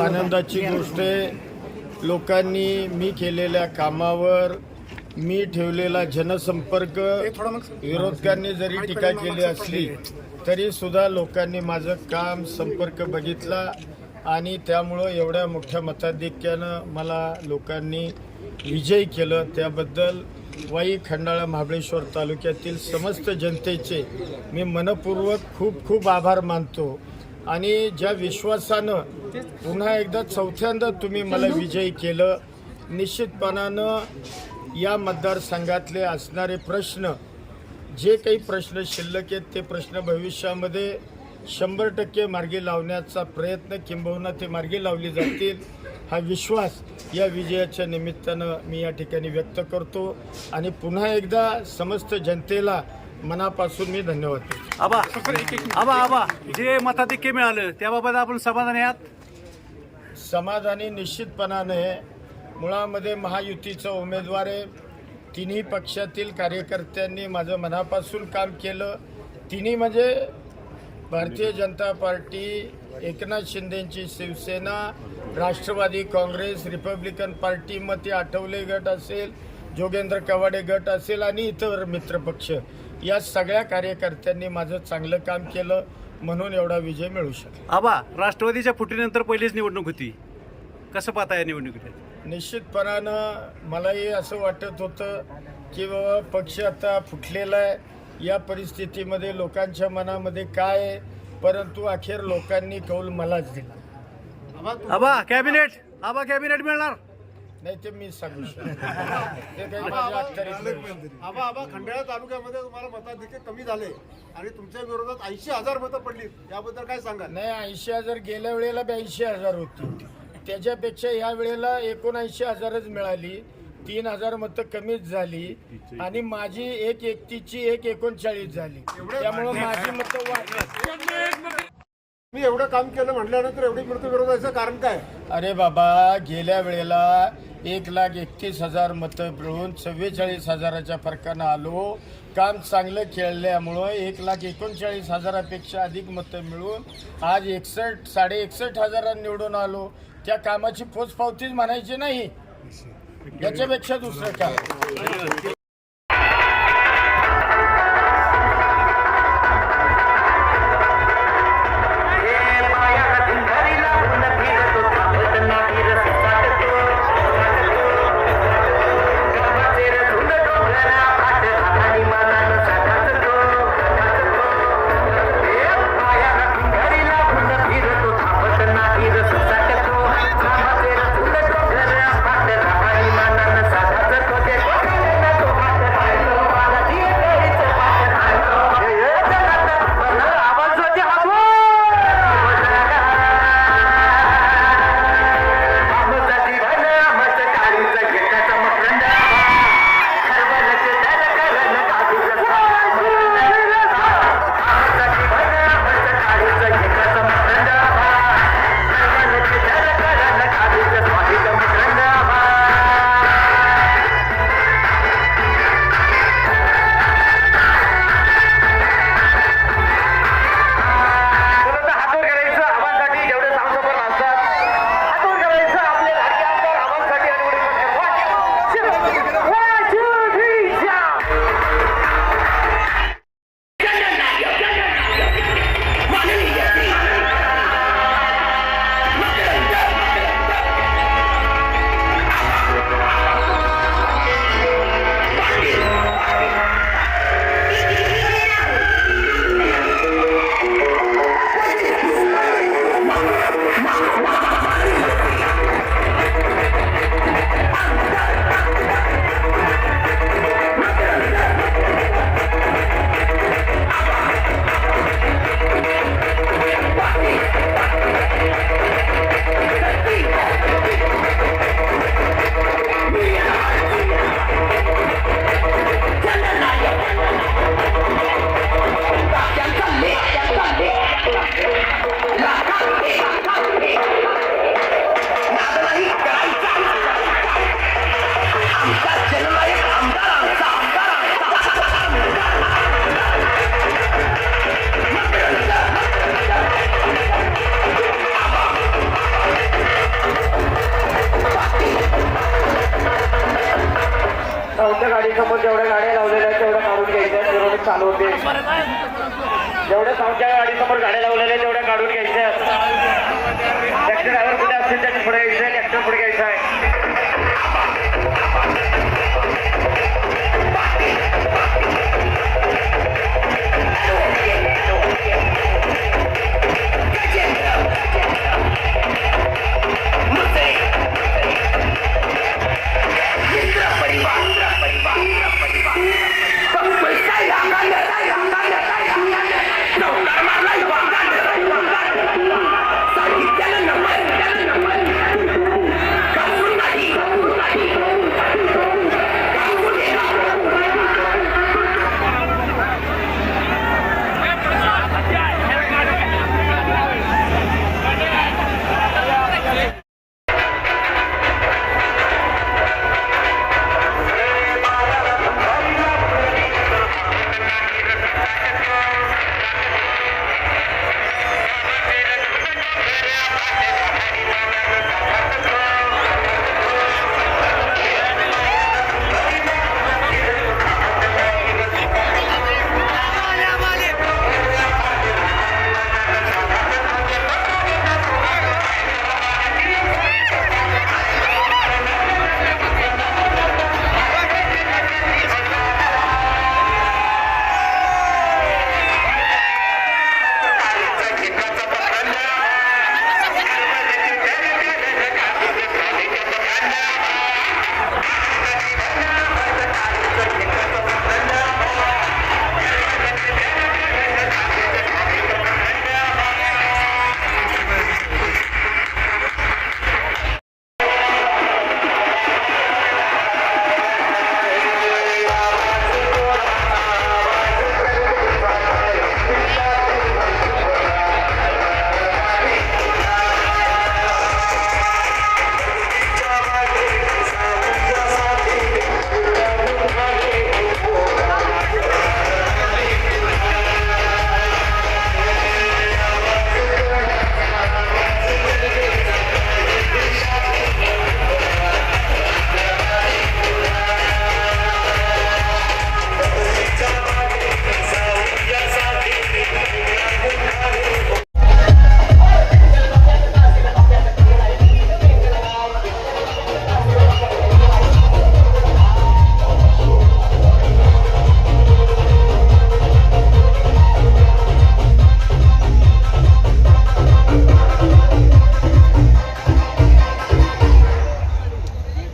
आनंदाची गोष्ट आहे. लोकांनी मी केलेल्या कामावर मी ठेवलेला जनसंपर्क विरोधकांनी जरी टीका केली असली तरी सुद्धा लोकांनी माझं काम संपर्क बघितला आणि त्यामुळं एवढ्या मोठ्या मताधिक्यानं मला लोकांनी विजयी केलं. त्याबद्दल वाई खंडाळा महाबळेश्वर तालुक्यातील समस्त जनतेचे मी मनपूर्वक खूप खूप आभार मानतो. आणि ज्या विश्वासानं पुन्हा एकदा चौथ्यांदा तुम्ही मला विजयी केलं निश्चितपणानं या मतदारसंघातले असणारे प्रश्न जे काही प्रश्न शिल्लक आहेत ते प्रश्न भविष्यामध्ये शंभर टक्के मार्गी लावण्याचा प्रयत्न किंबहुना ते मार्गी लावले जातील. हा विश्वास या विजयाच्या निमित्तानं मी या ठिकाणी व्यक्त करतो आणि पुन्हा एकदा समस्त जनतेला मनापासून मी धन्यवाद देतो. आबा आबा आबा जे मताधिक्य मिळालं त्याबाबत आपण समाधानी आहात? समाधानी निश्चितपणाने मुळामध्ये महायुतीचा उमेदवार आहे. तिन्ही पक्षातील कार्यकर्त्यांनी माझं मनापासून काम केलं. तिन्ही म्हणजे भारतीय जनता पार्टी एकनाथ शिंदेची शिवसेना राष्ट्रवादी काँग्रेस रिपब्लिकन पार्टी मग ते आठवले गट असेल जोगेंद्र कवाडे गट असेल आणि इतर मित्रपक्ष या सगळ्या कार्यकर्त्यांनी माझं चांगलं काम केलं म्हणून एवढा विजय मिळू शकला. आबा राष्ट्रवादीच्या फुटीनंतर पहिलीच निवडणूक होती. कसं पाहता या निवडणुकीत? निश्चितपणानं मलाही असं वाटत होतं की बाबा पक्ष आता फुटलेला आहे. या परिस्थितीमध्ये लोकांच्या मनामध्ये काय परंतु अखेर लोकांनी कौल मलाच दिला. आबा कॅबिनेट. आबा कॅबिनेट मिळणार? नाही ते मी सांगू शकतो. आबा आबा खंडाळा तालुक्यामध्ये तुम्हाला मताधिक्य कमी झाले. आणि तुमच्या विरोधात ऐंशी हजार मतं पडली. याबद्दल काय सांगाल? नाही ऐंशी हजार गेल्या वेळेला ब्याऐंशी हजार होती. त्याच्यापेक्षा ह्या वेळेला एकोणऐंशी हजारच मिळाली. तीन हजार मतं कमीच झाली आणि माझी एक एकतीची एक एकोणचाळीस झाली. त्यामुळं माझी मतं वाढली. मी एवढं काम केलं म्हटल्यानंतर एवढी मृत्यू विरोधाचं कारण काय? अरे बाबा गेल्या वेळेला एक लाख एकतीस हजार मतं मिळून चव्वेचाळीस हजाराच्या फरकानं आलो. काम चांगलं खेळल्यामुळं एक लाख एकोणचाळीस हजारापेक्षा अधिक मतं मिळून आज एकसष्ट साडे एकसष्ट हजारांनी निवडून आलो. त्या कामाची पोचपावतीच म्हणायची नाही. याच्यापेक्षा दुसरं काय आमच्या गाडीसमोर गाड्या लावलेल्या तेवढ्या काढून घ्यायच्या ट्रॅक्टर ड्रायव्हर कुठे असतील त्यांनी पुढे यायचं ट्रॅक्टर पुढे घ्यायचं आहे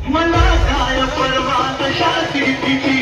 मला काय परवा तशा तिची